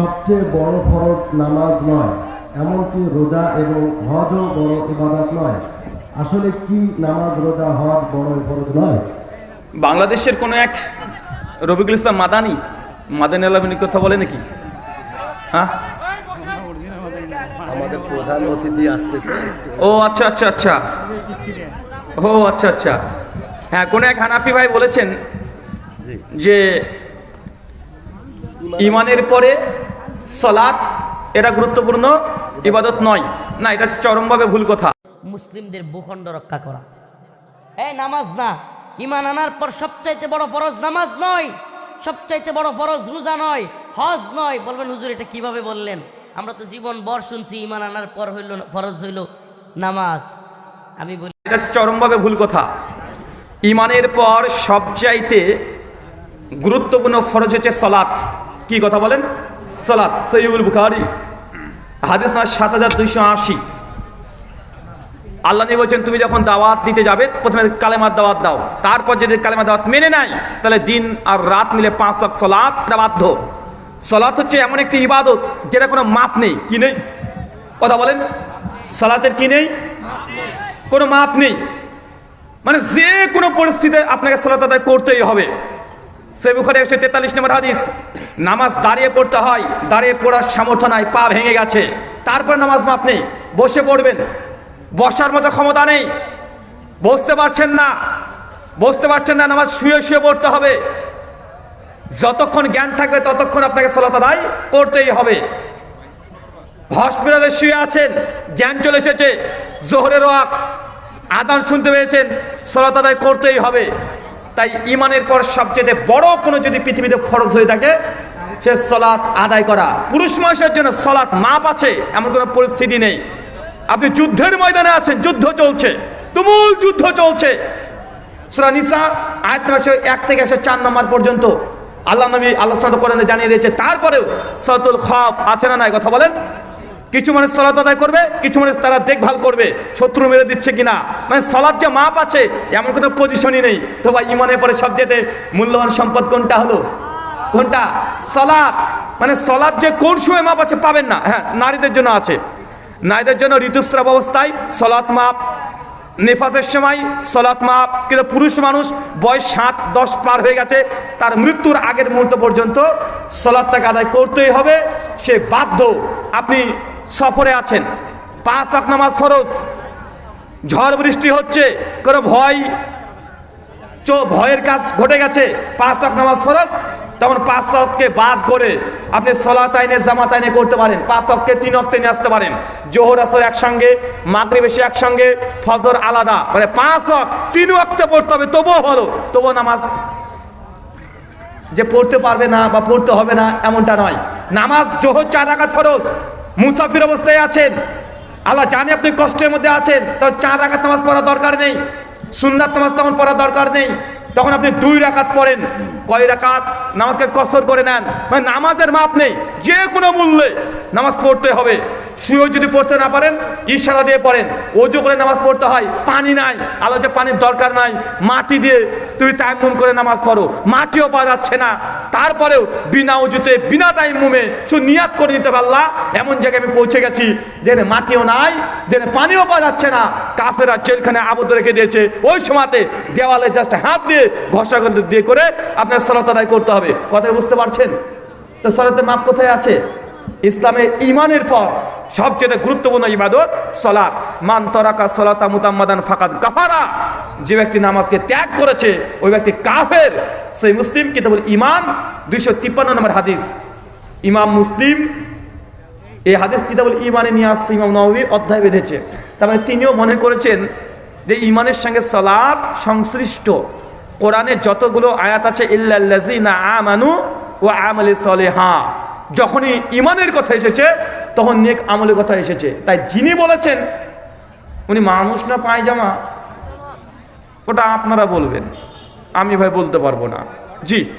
সবচেয়ে বড় ফরজ নামাজ নয় এমনকি রোজা এবং হজও বড় ইবাদত নয়। আসলে কি নামাজ রোজা হজ বড় ফরজ নয়? বাংলাদেশের কোনো এক রবিকুল ইসলাম মাদানি মাদানি আলমিনী কথা বলে নাকি? হ্যাঁ? আমাদের প্রধান অতিথি আসতেছে। ও আচ্ছা আচ্ছা আচ্ছা। ও আচ্ছা আচ্ছা। হ্যাঁ কোন এক হানাফি ভাই বলেছেন জি। যে ইমানের পরে সলাৎ এটা গুরুত্বপূর্ণ ইবাদত নয়। না এটা চরমভাবে ভুল কথা। মুসলিমদের ভূখণ্ড রক্ষা করা। এই নামাজ না। ইমান আনার পর সবচাইতে বড় ফরজ নামাজ নয়। সবচাইতে বড় ফরজ রোজা নয় হজ নয়। বলবেন হুজুর এটা কীভাবে বললেন? আমরা তো জীবন বর শুনছি ইমান আনার পর হইল ফরজ হইল নামাজ। আমি বলি এটা চরমভাবে ভুল কথা। ইমানের পর সবচাইতে গুরুত্বপূর্ণ ফরজ হচ্ছে সলাৎ। কি কথা বলেন? সলাৎ সৈয়ুল বুখারি। হাদিস না সাত হাজার দুইশো আশি। আল্লাহ বলছেন, তুমি যখন দাওয়াত দিতে যাবে, প্রথমে কালেমার দাওয়াত দাও। তারপর যদি কালেমার দাওয়াত মেনে নেয়, তাহলে দিন আর রাত মিলে পাঁচ ওয়াক্ত সলাৎ বাধ্য। সলাৎ হচ্ছে এমন একটি ইবাদত, যেটা কোনো মাপ নেই। কি নেই? কথা বলেন। সলাতের কি নেই? কোনো মাপ নেই। মানে যে কোনো পরিস্থিতিতে আপনাকে সলাত আদায় করতেই হবে। সেই বুখারে একশো তেতাল্লিশ নম্বর হাদিস, নামাজ দাঁড়িয়ে পড়তে হয়, দাঁড়িয়ে পড়ার সামর্থ্য নাই, পা ভেঙে গেছে। তারপর নামাজ মাপ নেই, বসে পড়বেন। বসার মতো ক্ষমতা নেই, বসতে পারছেন না, বসতে পারছেন না, নামাজ শুয়ে শুয়ে পড়তে হবে। যতক্ষণ জ্ঞান থাকবে ততক্ষণ আপনাকে সলাত করতেই হবে। হসপিটালে শুয়ে আছেন, জ্ঞান চলে এসেছে, জোহরের ওয়াক আদান শুনতে পেয়েছেন, সলাত করতেই হবে। তাই ইমানের পর সবচেয়ে বড় কোনো যদি পৃথিবীতে ফরজ হয়ে থাকে, সে সলাৎ আদায় করা। পুরুষ মানুষের জন্য সলাৎ মাপ আছে, এমন কোনো পরিস্থিতি নেই। আপনি যুদ্ধের ময়দানে আছেন, যুদ্ধ চলছে। তুমুল যুদ্ধ চলছে। সুরা নিসা, আয়াত একশো এক থেকে একশো চার নম্বর পর্যন্ত আল্লাহ নবী আল্লাহ কোরআনে জানিয়ে দিয়েছে, তারপরেও সলাতুল খফ আছে না নাই, কথা বলেন? কিছু মানুষ সলাত আদায় করবে, কিছু মানুষ তারা দেখভাল করবে, শত্রু মেরে দিচ্ছে কিনা? মানে সলাদ যে মাপ আছে, এমন কোনো পজিশনই নেই। তো ভাই, ইমানের পরে সবচেয়ে মূল্যবান সম্পদ কোনটা হলো? কোনটা? সলাদ মানে সলাদ যে কোন সময় মাপ আছে পাবেন না। হ্যাঁ নারীদের জন্য আছে। নারীদের জন্য ঋতুস্রাব অবস্থায় সলাৎ মাপ। নেফাসের সময় সলাৎ মাপ। কিন্তু পুরুষ মানুষ বয়স সাত, দশ পার হয়ে গেছে, তার মৃত্যুর আগের মুহূর্ত পর্যন্ত সলাৎটাকে আদায় করতেই হবে। সে বাধ্য। আপনি সফরে আছেন। পাঁচ আখ নামাজ ফরজ। ঝড় বৃষ্টি হচ্ছে, কোনো ভয়, চো, ভয়ের কাজ ঘটে গেছে। পাঁচ আখ নামাজ ফরজ, তখন পাঁচ অককে বাদ করে আপনি সলাত আইনে, জামাত আইনে করতে পারেন। পাঁচ অককে তিন অক্টে নিয়ে আসতে পারেন। জোহর, আসর একসঙ্গে, মাগরিব একসঙ্গে, ফজর আলাদা। মানে পাঁচ অক তিন অক্টে পড়তে হবে, তবুও হলো তবুও নামাজ যে পড়তে পারবে না বা পড়তে হবে না, এমনটা নয়। নামাজ জোহর চার রাকাত ফরজ। মুসাফির অবস্থায় আছেন। আল্লাহ জানে আপনি কষ্টের মধ্যে আছেন। তখন চার রাকাত নামাজ পড়া দরকার নেই। সুন্দর নামাজ তখন পড়া দরকার নেই। তখন আপনি দুই রাখাত পড়েন। কয় রাখাত নামাজকে কসর করে নেন। মানে নামাজের মাপ নেই। যে কোনো মূল্যে নামাজ পড়তে হবে। শুয়েও যদি পড়তে না পারেন, ইশারা দিয়ে পড়েন। ওজু করে নামাজ পড়তে হয়, পানি নাই, আলো যে পানির দরকার নাই, মাটি দিয়ে তুমি তাইমুম করে নামাজ পড়ো। মাটিও পাওয়া যাচ্ছে না। তারপরেও বিনা উজুতে বিনা তাইমুমে শুধু নিয়াত করে নিতে পারলা। এমন জায়গায় আমি পৌঁছে গেছি যেখানে মাটিও নাই, যেখানে পানিও পাওয়া যাচ্ছে না। কাফেরা জেলখানে আবদ্ধ রেখে দিয়েছে। ওই সময়তে দেওয়ালে জাস্ট হাত দিয়ে ঘষা দিয়ে করে আপনার সলাত আদায় করতে হবে। কথা বুঝতে পারছেন? তো সলাতের মাপ কোথায় আছে? ইসলামের ইমানের পর। সবচেয়ে গুরুত্বপূর্ণ ইবাদত সলাৎ মান তরাকা সলাতা মুতাম্মাদান ফাকাত গাফারা যে ব্যক্তি নামাজকে ত্যাগ করেছে, ওই ব্যক্তি কাফের। সেই মুসলিম কিতাবুল ইমান দুইশো তিপ্পান্ন নম্বর হাদিস। ইমাম মুসলিম এই হাদিস কিতাবুল ইমানে নিয়ে আসছে, ইমাম নবী অধ্যায় বেঁধেছে। তার মানে তিনিও মনে করেছেন যে ইমানের সঙ্গে সালাদ সংশ্লিষ্ট। কোরআনের যতগুলো আয়াত আছে, ইল্লাল্লাযিনা আমানু ও আমলে সলেহা। যখনই ইমানের কথা এসেছে তখন নেক আমলের কথা এসেছে। তাই যিনি বলেছেন, উনি মানুষ না পায়জামা, ওটা আপনারা বলবেন। আমি ভাই বলতে পারব না। জি।